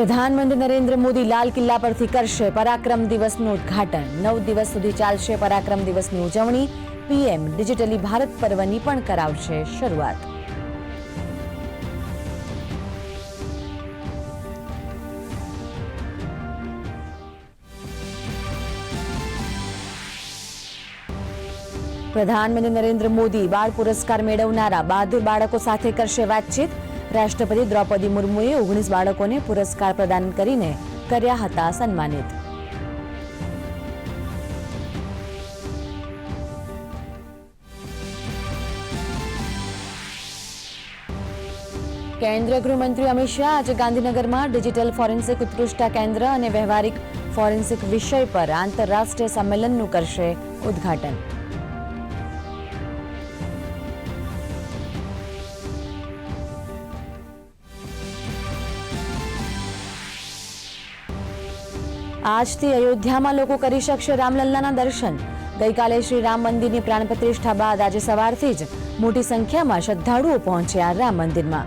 પ્રધાનમંત્રી નરેન્દ્ર મોદી લાલ કિલ્લા પરથી કરશે પરાક્રમ દિવસનું ઉદ્ઘાટન. નવ દિવસ સુધી ચાલશે પરાક્રમ દિવસની ઉજવણી. પીએમ ડિજિટલી ભારત પર્વની પણ કરાવશે શરૂઆત. પ્રધાનમંત્રી નરેન્દ્ર મોદી બાળ પુરસ્કાર મેળવનારા બહાદુર બાળકો સાથે કરશે વાતચીત. રાષ્ટ્રપતિ દ્રૌપદી મુર્મુએ ઓગણીસ બાળકોને પુરસ્કાર પ્રદાન કરીને કર્યા હતા સન્માનિત. કેન્દ્રીય ગૃહમંત્રી અમિત શાહ આજે ગાંધીનગરમાં ડિજિટલ ફોરેન્સિક ઉત્કૃષ્ટતા કેન્દ્ર અને વ્યવહારિક ફોરેન્સિક વિષય પર આંતરરાષ્ટ્રીય સંમેલનનું કરશે ઉદ્ઘાટન. આજથી અયોધ્યામાં લોકો કરી શકશે રામલલ્લાના દર્શન. ગઈકાલે શ્રી રામ મંદિરની પ્રાણ પ્રતિષ્ઠા બાદ આજે સવારથી જ મોટી સંખ્યામાં શ્રદ્ધાળુઓ પહોંચ્યા રામ મંદિરમાં.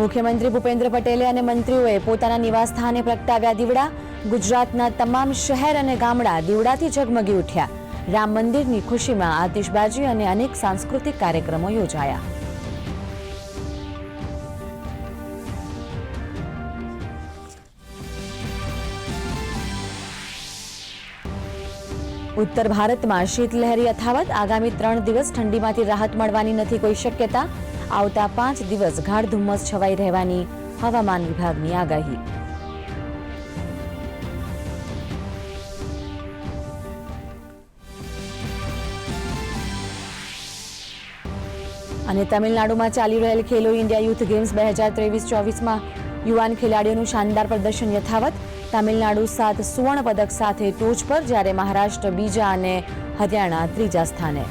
મુખ્યમંત્રી ભૂપેન્દ્ર પટેલે અને મંત્રીઓએ પોતાના નિવાસસ્થાને પ્રગટાવ્યા દીવડા. ગુજરાતના તમામ શહેર અને ગામડા દીવડાથી ઝગમગી ઉઠ્યા. રામ મંદિરની ખુશીમાં આતિશબાજી અને અનેક સાંસ્કૃતિક કાર્યક્રમો યોજાયા. ઉત્તર ભારતમાં શીતલહેરી યથાવત. આગામી ત્રણ દિવસ ઠંડીમાંથી રાહત મળવાની નથી કોઈ શક્યતા. આવતા પાંચ દિવસ ગાઢ ધુમ્મસ છવાઈ રહેવાની હવામાન વિભાગની આગાહી. અને તમિલનાડુમાં ચાલી રહેલ ખેલો ઇન્ડિયા યુથ ગેમ્સ બે હજાર ત્રેવીસ ચોવીસમાં યુવાન ખેલાડીઓનું શાનદાર પ્રદર્શન યથાવત. તામિલનાડુ સાત સુવર્ણ પદક સાથે ટોચ પર જ્યારે મહારાષ્ટ્ર બીજા અને હરિયાણા ત્રીજા સ્થાને.